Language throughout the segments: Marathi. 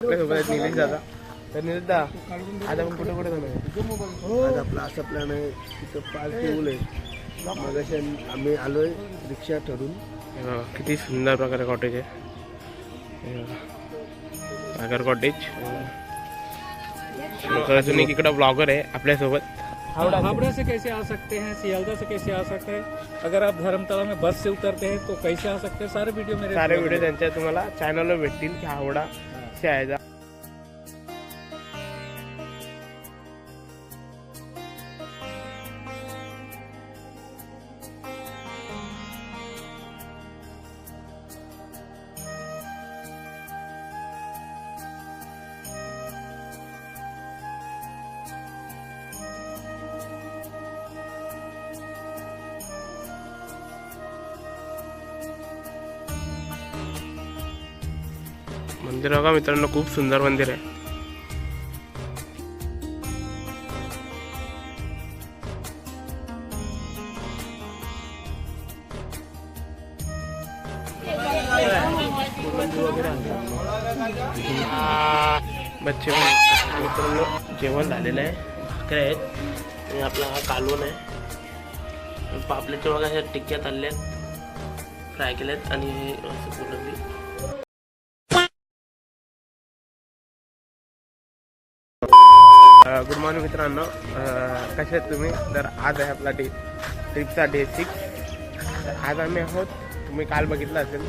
आपल्यासोबत निलेश दादा. तर निलेश दादा आज आपण कुठे कुठे जाणार आज आपला असा प्लॅन आहे तिथं पाच देऊल आहे. आम्ही आलोय रिक्षा ठरून हे बघा, किती सुंदर प्रकारे कॉटेज आहे. हे बघा. सागर कॉटेज नंतर अजून एक इकडं ब्लॉगर आहे आपल्यासोबत हावड़ा से कैसे आ सकते हैं? सियालदा से कैसे आ सकते हैं? अगर आप धर्मतला में बस से उतरते हैं तो कैसे आ सकते हैं? सारे वीडियो मेरे सारे व्हिडिओ त्यांच्या तुम्हाला चॅनलवर भेटतील की हावडा 亲爱的。मंदिर बघा मित्रांनो खूप सुंदर मंदिर आहे. बच्चे मित्रांनो जेवण झालेलं आहे. भाकऱ्या आहेत. आणि आपला हा कालवण आहे. पापल्याच्या बघा ह्या टिक्क्यात आल्या आहेत फ्राय केल्यात आणि हे असं कोलंबी गुड मॉर्निंग मित्रांनो. कसे आहेत तुम्ही? तर आज आहे आपला डे ट्रिपचा डे सिक्स तर आज आम्ही आहोत तुम्ही काल बघितलं असेल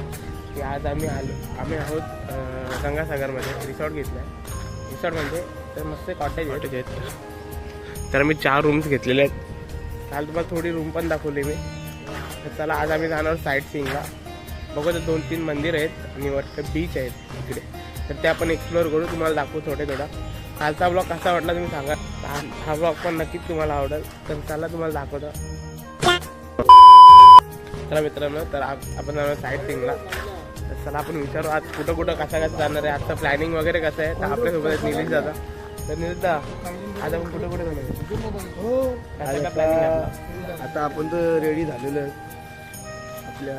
की आज आम्ही आलो आम्ही आहोत गंगासागरमध्ये रिसॉर्ट घेतलं आहे रिसॉर्ट म्हणजे तर मस्त कॉटेज कॉटेज आहेत तर आम्ही चार रूम्स घेतलेले आहेत. काल तुम्हाला थोडी रूम पण दाखवली मी. तर चला आज आम्ही जाणार साईट सीईंगला बघू तर दोन तीन मंदिर आहेत आणि वरती बीच आहेत इकडे तर ते आपण एक्सप्लोअर करू तुम्हाला दाखवू थोडे थोडा. कालचा ब्लॉग कसा वाटला तुम्ही सांगा. हा- ब्लॉग पण नक्कीच तुम्हाला आवडेल. तर चला तुम्हाला दाखवतो. चला मित्रांनो तर आप- आपण जाणार साईट सीईंगला तर चला आपण विचारू आज कुठं कुठं कसा कसा जाणार आहे. आजचं प्लॅनिंग वगैरे कसं आहे? तर आपल्यासोबत आहेत निलेश दादा. तर निलेश दादा आज आपण कुठं कुठे जाणार आपलं? आता आपण तर रेडी झालेलो आहे. आपल्या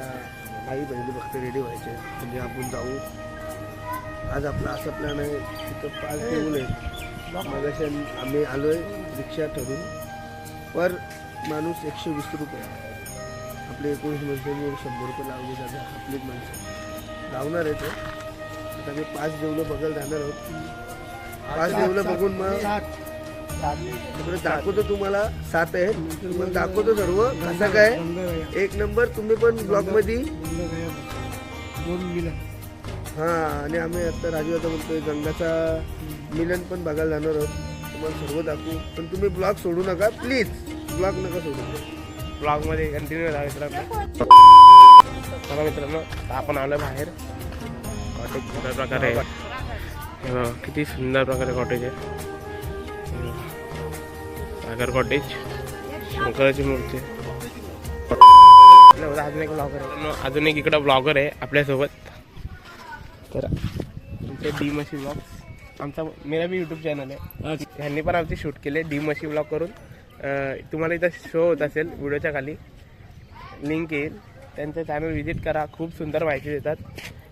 आई बहिणी फक्त रेडी व्हायचे म्हणजे आपण जाऊ. आज आपला असा प्लॅन आहे तिथं पाच देऊल आहे मग आम्ही आलोय रिक्षा ठरून पर माणूस एकशे वीस रुपये. आपले एकोणीस माणसांनी शंभर रुपये लावले जातात आपलीच माणसं. लावणार आहे ते. आता आम्ही पाच देऊलं बघायला जाणार आहोत. पाच देऊलं बघून मग दाखवतो तुम्हाला सात आहे. तुम्हाला दाखवतो सर्व. कसं काय? एक नंबर तुम्ही पण ब्लॉगमध्ये हा आणि आम्ही आता राजू आता बोलतोय गंगाचा मिलन पण बघायला जाणार आहोत. तुम्हाला सर्व दाखवू. पण तुम्ही ब्लॉग सोडू नका प्लीज. ब्लॉग नका सोडू. ब्लॉगमध्ये कंटिन्यू राहा मित्रांनो. चला मित्रांनो आपण आलो बाहेर. कॉटेज सुंदर प्रकारे. हे बघा, किती सुंदर प्रकारे कॉटेज आहे. हे बघा. सागर कॉटेज शंकराची मूर्ती. अजून एक ब्लॉगर आहे. अजून एक इकडं ब्लॉगर आहे आपल्यासोबत. तर तुमचे डी मशी ब्लॉग आमचा मेरा बी यूट्यूब चॅनल आहे. ह्यांनी पण आमचे शूट केले डी मशी ब्लॉग करून. अं, तुम्हाला इथं शो होत असेल व्हिडिओच्या खाली. लिंक येईल. त्यांचं चॅनल व्हिजिट करा. खूप सुंदर माहिती देतात.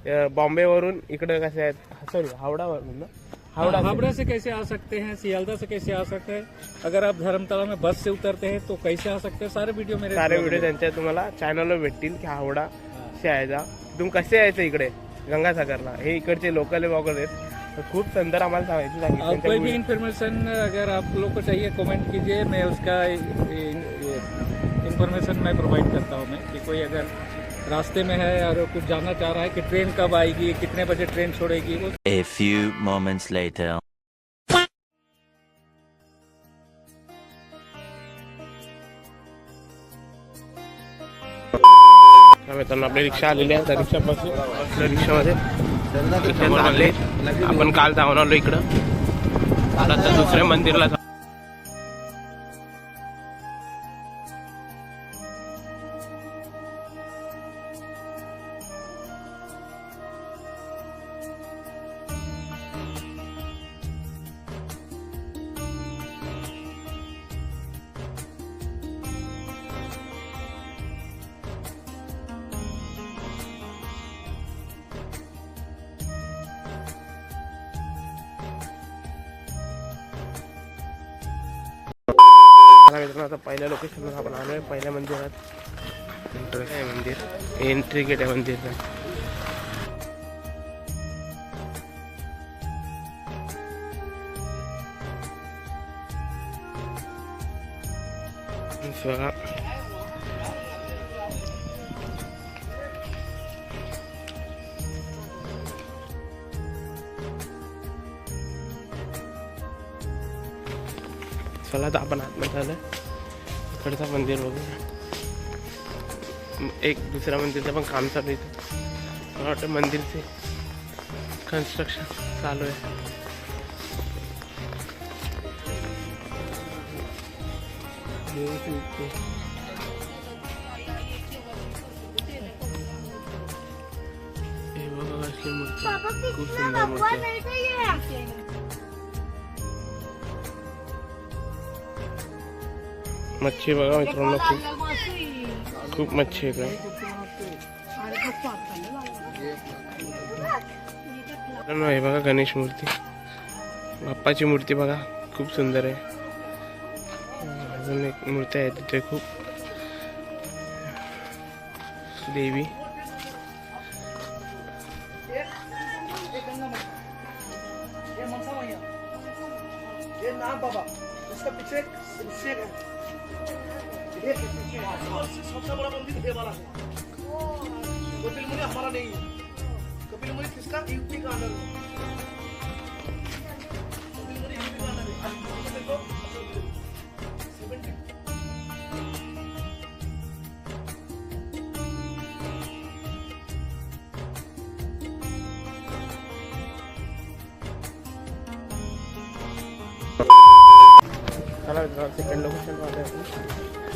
अं, बॉम्बेवरून इकडं कसे आहेत? सॉरी हावडावरून ना? हावडा हावड़ा. से कैसे आ सकते हैं? सियालदा से कैसे आ सकते हैं? अगर आप धर्मतला में बस से उतरते हैं तो कैसे आ सकते हैं? सारे वीडियो मेरे सारे व्हिडिओ त्यांच्या तुम्हाला चॅनलवर भेटतील की हावडा शाळेचा तुम्ही कसे यायचं इकडे? गंगासागरला. हे इकडचे लोकल ब्लॉगर आहेत. खूप सुंदर आम्हाला सांगायची और कोई भी सांगितलं इंफॉर्मेशन अगर आप लोग को चाहिए कमेंट कीजिए मैं उसका इंफॉर्मेशन मैं प्रोवाइड करता हूँ मैं कि कोई अगर रास्ते में है और कुछ जानना चाह रहा है कि ट्रेन कब आएगी कितने बजे ट्रेन छोड़ेगी वो A few moments later. मित्रांनो आपली रिक्षा आलेली आहे त्या रिक्षापासून बसलो रिक्षामध्ये. रिक्षात आले आपण काल जाऊन आलो इकडं. आता दुसऱ्या मंदिरला चला मित्रांनो आता पहिल्या लोकेशनवर आपण आलो आहे पहिल्या मंदिरात. एंटर आहे मंदिर? एंट्री गेट आहे मंदिरचं. बघा. चला आता आपण आतमध्ये आलं इकडचं मंदिर बघूया. एक दुसऱ्या मंदिरचं पण काम चालू इथं. मला वाटतं मंदिरचे कन्स्ट्रक्शन चालू आहे. हे बघा खूप सुंदर मूर्ती मच्छी बघा मित्रांनो खूप खूप मच्छी आहे. मित्रांनो हे बघा गणेश मूर्ती. बाप्पाची मूर्ती बघा खूप सुंदर आहे. अजून एक मूर्ती आहे तिथे खूप. देवी. इसका पीछे एक शेर है ये सबसे बड़ा मंदिर ये वाला है कपिल मुनि हमारा नहीं है कपिल मुनि किसका यूपी का अंडर है कपिल मुनि यूपी का अंडर है second location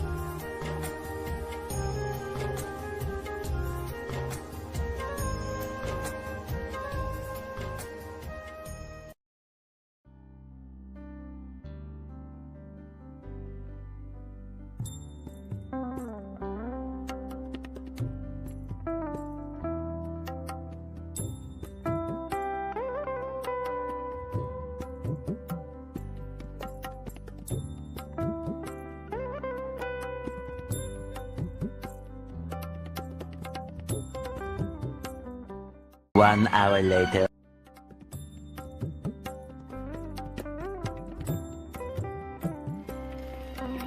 One hour later.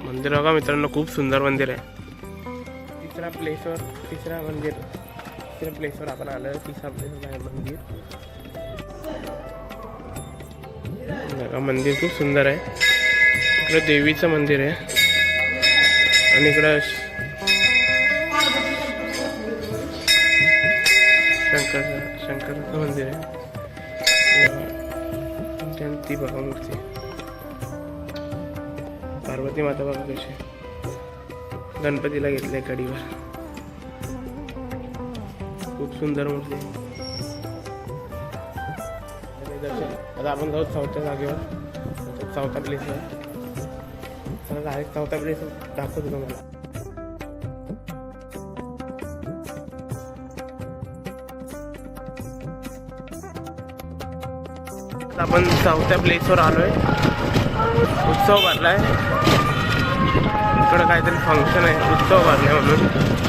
मंदिर बघा मित्रांनो खूप सुंदर मंदिर आहे. तिसऱ्या प्लेसवर तिसऱ्या मंदिर. तिसऱ्या प्लेसवर आपण आलो तिसरा प्लेसवर आहे मंदिर. बघा मंदिर खूप सुंदर आहे. इकडं देवीचं मंदिर आहे. आणि इकडं शंकराचं मंदिर आहे. आणि ती बघा मूर्ती. पार्वती माता बघा कशी? गणपतीला घेतल्या कडीवर खूप सुंदर मूर्ती आता आपण जाऊ चौथ्या जागेवर. चौथा प्लेसवर चौथा प्लेस दाखवतो तुम्हाला. आता आपण चौथ्या प्लेसवर आलोय. उत्सव भरलाय. इकडं काहीतरी फंक्शन आहे उत्सव भरलाय म्हणून.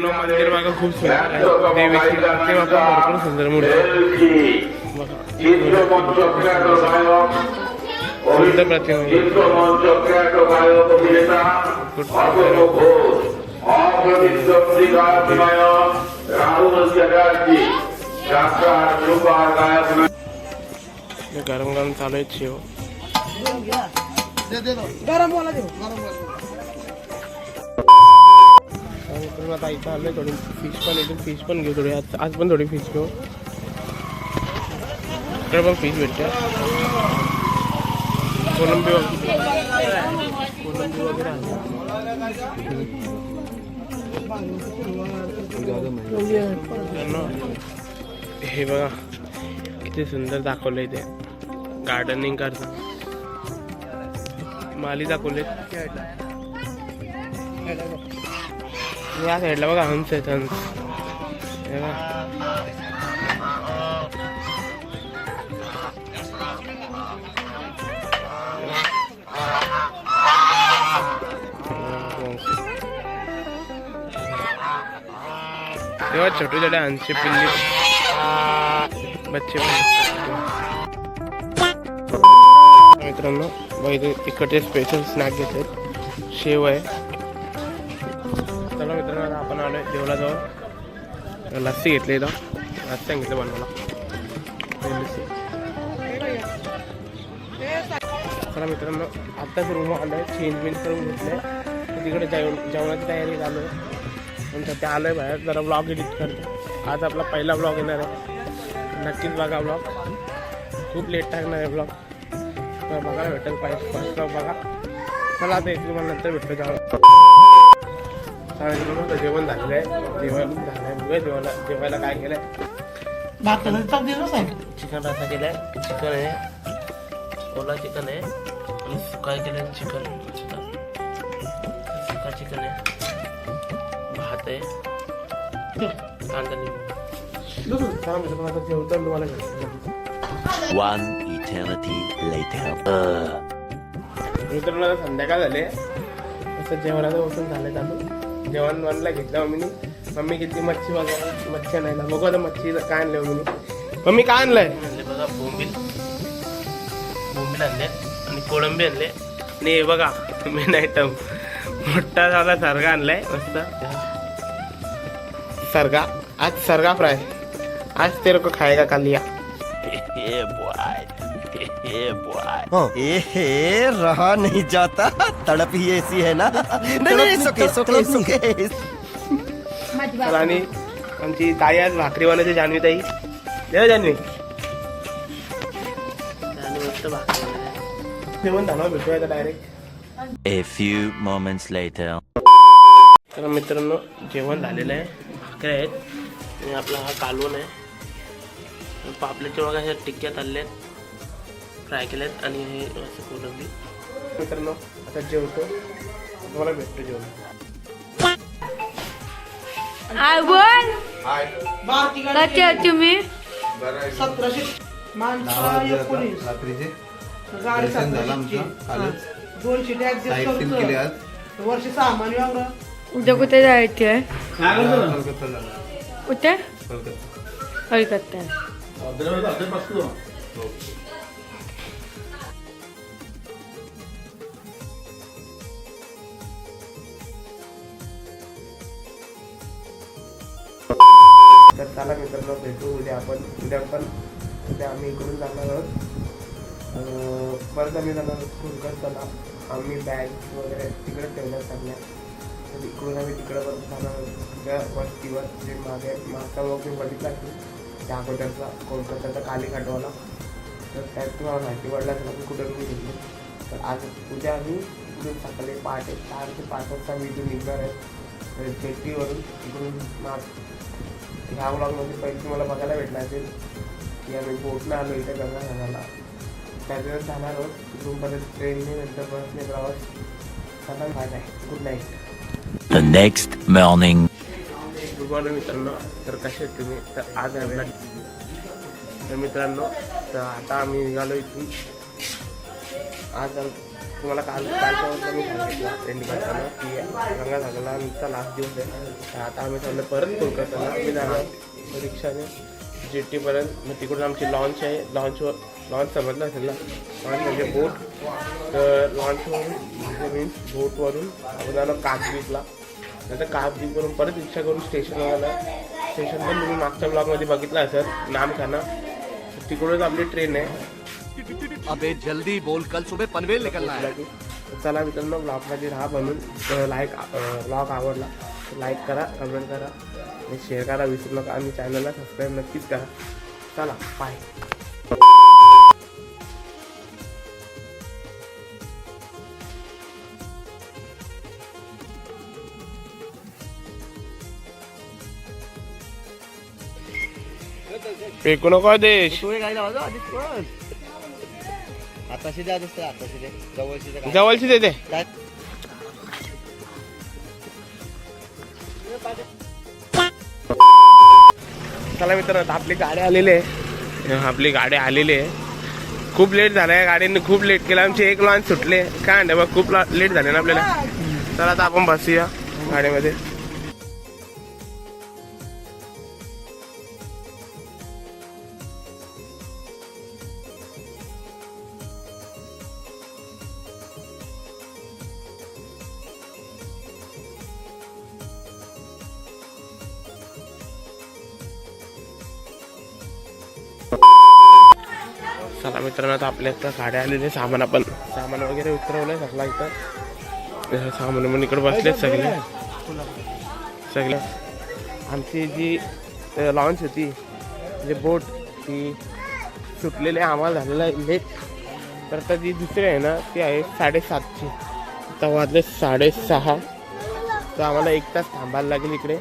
मित्रांनो मंदिर मागं खूप सुंदर आहे देवीची प्रतिमा पण भरपूर सुंदर मूर्ती आहे. बघा सुंदर प्रतिमा आहे. हे गरम गरम चालू आहे शेव आणि तुम्ही आता इथं आलोय थोडी. फिश पण इथून फिश पण घेऊ थोडी. आज आज पण थोडी फिश घेऊ. इकडे पण फिश भेटते. कोलंबी कोलंबी वगैरे आहे. हे बघा किती सुंदर दाखवलंय ते. गार्डनिंग करतं. मालीचा कॉलेज या साईडला बघा हंस आहेत हंस. तेव्हा छोटे छोटे हंसचे पिल्ली. बच्चे मित्रांनो बघ इथे तिकडचे स्पेशल स्नॅक घेतले शेव आहे. देवलाजवळ लस्सी घेतली इथं. लस्सी सांगितलं बनवायला. चला मित्रांनो आत्ताच रूम आलोय. चेंज बिंज करून घेतलंय. तिकडे जेवण जेवणाची तयारी झालो आहे. ते सध्या आहे बाहेर. जरा ब्लॉग एडिट करतो. आज आपला पहिला ब्लॉग येणार आहे. नक्कीच बघा ब्लॉग खूप लेट टाकणार आहे ब्लॉग तर बघायला भेटेल पाहिजे. फर्स्ट ब्लॉग बघा. चला आता एक तुम्हाला नंतर भेटतो. जाऊ. मग जेवण झालेलं आहे जेवण झालं आहे बघूया जेवायला जेवायला काय केलं आहे चिकन रसा केला आहे चिकन आहे ओला चिकन आहे आणि सुका केलं चिकन सुका चिकन आहे भात आहे कांदा लिंबू चला मित्रांनो आता जेवतो आणि तुम्हाला One eternity later. मित्रांनो संध्याकाळ झाले असं जेवणाचं बसून झालं चालू जेवण बनला घेतलं मम्मीने मम्मी घेतली मच्छी बघा मच्छी आणायला. बघू आता मच्छी काय आणलं मम्मीने मम्मी काय आणलंय? आणले बघा बोंबील. बोंबील आणले. आणि कोळंबी आणले. आणि हे बघा मेन आयटम मोठा झाला सरगा आणलाय मस्त. सरगा. आज सरगा फ्राय. आज तेरे को खाएगा Kaliya Yeah, boy. Yeah, boy. ए रहा नहीं जाता। तड़प ही ऐसी है ना। नहीं नहीं सुके सुके सुके तर आणि आमची ताई आज भाकरी बनवायची जान्हवी ताई. देव बनवते. जेवण झालं भेटूया आता direct A few moments later. तर मित्रांनो जेवण झालेलं आहे. भाकऱ्या आहेत. आणि आपला हा कालवण आहे. आणि पापलेटच्या बघा ह्या टिक्क्यात आल्या आहेत. फ्राय केल्यात आणि हे असं कोलंबी मित्रांनो आता जेवतो. तुम्हाला भेटतो जेवण. आय बोल कसे आहात तुम्ही? रात्रीचे. केली आज. वर्ष सामान वावरं उद्या कुठे जायचे कुठे? कोलकाता. कलकत्ता. तर चला मित्रांनो भेटू उद्या आपण. उद्या पण उद्या आम्ही इकडून जाणार आहोत. परत आम्ही जाणार आहोत चला आम्ही बॅग वगैरे तिकडे ठेवण्यात चांगल्या तर इकडून आम्ही तिकडं परत जाणार आहोत. त्या वस्तीवर जे मागे मागचा वगैरे मी बघितला की त्या अगोदरचा कोलकाताचा कालीघाटवाला तर त्यात तुम्हाला माहिती पडला असेल आपण कुठं कुठे घेतली तर आज उद्या आम्ही इकडून सकाळी पहाटे चार ते पाच वाजता मी इथून निघणार आहे. तर जेटीवरून इकडून माग ह्या ब्लॉगमध्ये पहिले तुम्हाला बघायला भेटलं असेल की आम्ही बोटनं आलो इथे गंगासागरला त्याच्यावर जाणार आहोत तिथून परत ट्रेनने नंतर बसने प्रवास चला bye bye good night The next morning. Good morning मित्रांनो तर कसे आहेत तुम्ही? तर आज आहे आपला तर मित्रांनो तर आता आम्ही निघालो इथून आज तुम्हाला काल कालच्या मी सांगितलं ट्रेन करताना की गंगासागरला आमचा लास्ट दिवस आहे. तर आता आम्ही चाललो परत कोलकाताला. आम्ही जाणार रिक्षाने जेटीपर्यंत मग तिकडून आमची लॉन्च आहे. लॉन्चवर लॉन्च समजलं असेल ना? लॉन्च म्हणजे बोट तर लॉन्चवरून मीन्स बोटवरून आपण जाणार काच बीचला नंतर काच बीचवरून परत रिक्षा करून स्टेशनवर आला स्टेशन पण तुम्ही मागच्या ब्लॉगमध्ये बघितलं असेल. नामखाना तिकडूनच आपली ट्रेन आहे. अबे जल्दी बोल कल सुबह पनवेल निकलना है। चला मित्रांनो ब्लॉगमध्ये राहा बनून लाईक ब्लॉग आवडला लाईक करा कमेंट करा आणि शेअर करा विसरू नका. आणि चॅनलला सबस्क्राईब नक्कीच करा. चला बाय फेकू नको देश तू पण आताशी द्या दुसरं आताशी द्या जवळशी द्या जवळची देते काय? चला मित्रांनो आपली गाडी आलेली आहे. आपली गाडी आलेली आहे. खूप लेट झाला या गाडीने खूप लेट केला. आमचे एक लॉन्च सुटले. काय म्हणते मग खूप लेट झाले ना आपल्याला. चला आता आपण बसूया गाडीमध्ये. चला मित्रांनो आता आपल्या इथं गाड्या आलेले सामान आपण सामान वगैरे उतरवलंय सगळा इथं. सामान म्हणून इकडे बसले सगळे. सगळे. आमची जी लॉन्च होती जी बोट ती सुटलेली आहे, आम्हाला झालेलं आहे लेट तर आता जी दुसरी आहे ना ती आहे साडेसातची. आता वाजले साडेसहा. तर आम्हाला एक तास थांबायला लागेल इकडे.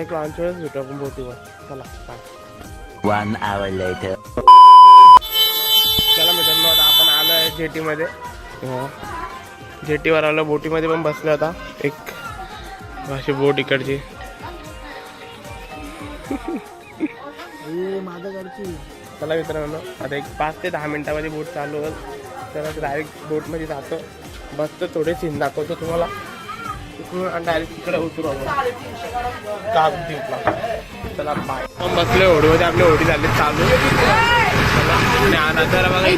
एक लॉन्चवरच भेटू आपण बोटीवर चला बाय One hour later. जेटीमध्ये. जेटीवर आलो बोटीमध्ये पण बसलो आता. एक अशी बोट इकडची. चला मित्रांनो आता एक पाच ते दहा मिनिटामध्ये बोट चालू होईल. तर डायरेक्ट बोटमध्ये जातो. बसतो थोडे सीन दाखवतो तुम्हाला. तिकडून डायरेक्ट तिकडे उतरू आपण. चला बाय आपण बसलो होडीमध्ये आपली होडी झाली चालू. आणि हा नजारा बघा.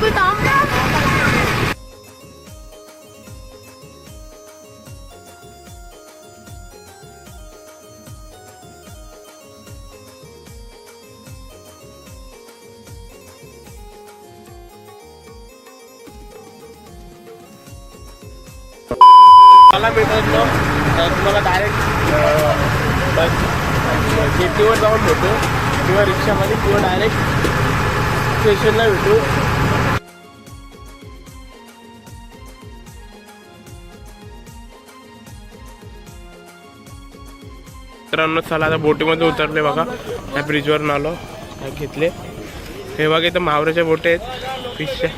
मला मित्रांनो तुम्हाला डायरेक्ट शेतीवर जाऊन भेटू किंवा रिक्षामध्ये किंवा डायरेक्ट स्टेशनला भेटू. मित्रांनो चला आता बोटीमध्ये उतरले बघा. त्या ब्रिजवर आलो काय घेतले. हे बघा इथं मावऱ्याच्या बोटी आहेत. फिशच्या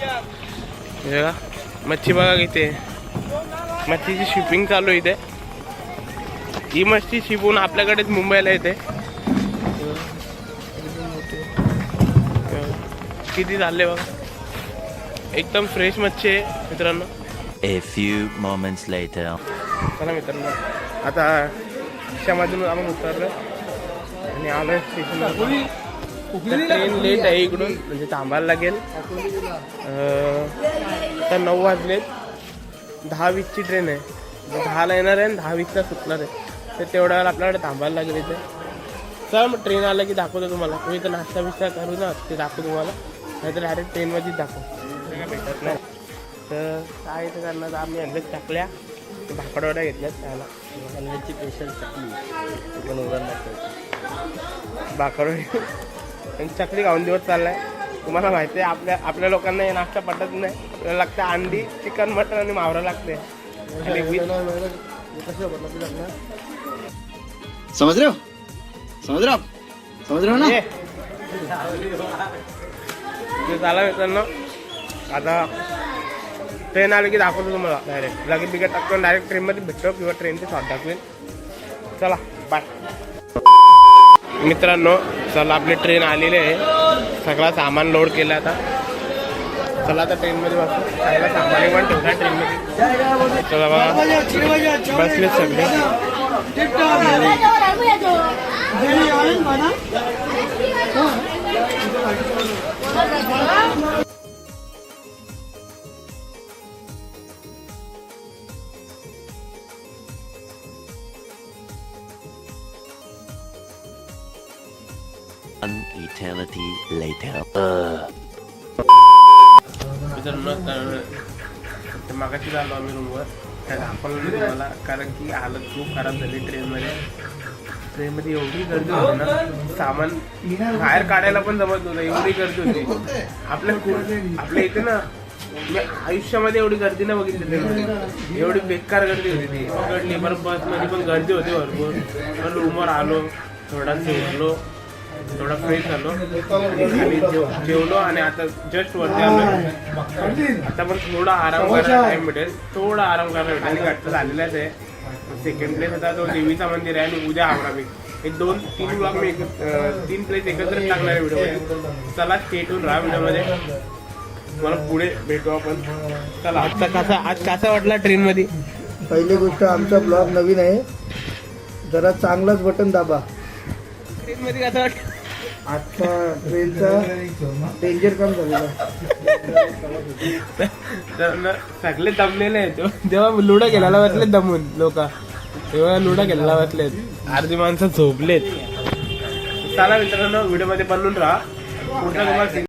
हे बघा मच्छी बघा किती मच्छीची शिपिंग चालू आहे इथे. ही मच्छी शिपून आपल्याकडेच मुंबईला येते. किती चालले बघा. एकदम फ्रेश मच्छी आहे मित्रांनो. A few moments later. चला मित्रांनो. आता रिक्षामधून आपण उतरलो. आणि आलो स्टेशनवर ट्रेन लेट आहे इकडून म्हणजे थांबायला लागेल. तर नऊ वाजलेत. दहा वीसची ट्रेन आहे. दहाला येणार आहे आणि दहा वीसला सुटणार आहे. तर तेवढ्या वेळेला आपल्याकडे थांबायला लागेल इथे. चल मग ट्रेन आलं की दाखवतो तुम्हाला. तुम्ही इथं नाश्ता बिस्ता करू ना ते दाखवतो तुम्हाला. नाही तर डायरेक्ट ट्रेनमध्येच दाखव भेटत नाही तर काय इथं करणार? आम्ही आणले टाकल्या. भाकडवड्या घेतल्यात त्याला हलव्याची स्पेशल चकली पण उघडणार भाकरवडी आणि चकली खाऊन दिवस चाललाय. तुम्हाला माहिती आहे आपल्या आपल्या लोकांना हे नाश्ता पटत नाही. आपल्याला लागतं अंडी चिकन मटन आणि मावरा लागते. आणि with- समझ रहे हो समझ रहे हो आप समझ रहे हो ना? ये. ते झाला मित्रांनो. आता ट्रेन आली की दाखवतो तुम्हाला डायरेक्ट लगेच बिगेट टाकतो डायरेक्ट ट्रेनमध्ये भेटतो किंवा ट्रेनचे शॉट दाखवेल चला बाय मित्रांनो चला आपली ट्रेन आलेली आहे. सगळा सामान लोड केलं आता. चला आता ट्रेनमध्ये बसू. सगळा सामान पण ठेवला ट्रेनमध्ये चला बाबा बसले सगळे. Eternity later. Uh. मित्रांनो तर मागाशी झालो आम्ही रूमवर काय दाखवलं नाही तुम्हाला कारण की हालत खूप खराब झाली ट्रेनमध्ये ट्रेनमध्ये एवढी गर्दी होती ना सामान बाहेर काढायला पण जमत नव्हतं एवढी गर्दी होती. आपल्या आपल्या इथे ना मी आयुष्यामध्ये एवढी गर्दी नाही बघितली एवढी बेकार गर्दी होती ती. पकडली बरं बसमध्ये पण गर्दी होती भरपूर. पण रूमवर आलो थोडा झोपलो थोडा फ्रेश झालो. आणि जेवलो आणि आता जस्ट वरती आलो आता पण थोडा आराम करायला टाइम भेटेल. थोडा आराम करायला भेटेल. आणि घट्ट झालेलाच आहे सेकंड प्लेस आता तो देवीचा मंदिर आहे आणि उद्या हावडा मी. हे दोन तीन ब्लॉग मी तीन प्लेस एकत्रच टाकणार आहे व्हिडिओमध्ये चला स्टेटून राहा व्हिडिओमध्ये मला पुढे भेटू आपण. चला. आजचा कसा आज कसा वाटला ट्रेनमध्ये पहिली गोष्ट आमचा ब्लॉग नवीन आहे. जरा चांगलाच बटन दाबा. ट्रेनमध्ये कसा वाटलं आजचा ट्रेनचा डेंजर कम झालेला तर न सगळे दमलेले आहेत. जेव्हा लुडा गेल्याला बसलेत दमून लोक तेव्हा लुडा गेल्याला बसलेत अर्धी माणसं झोपलेत. चला मित्रांनो व्हिडिओमध्ये बनवून राहा. कुठला तुम्हाला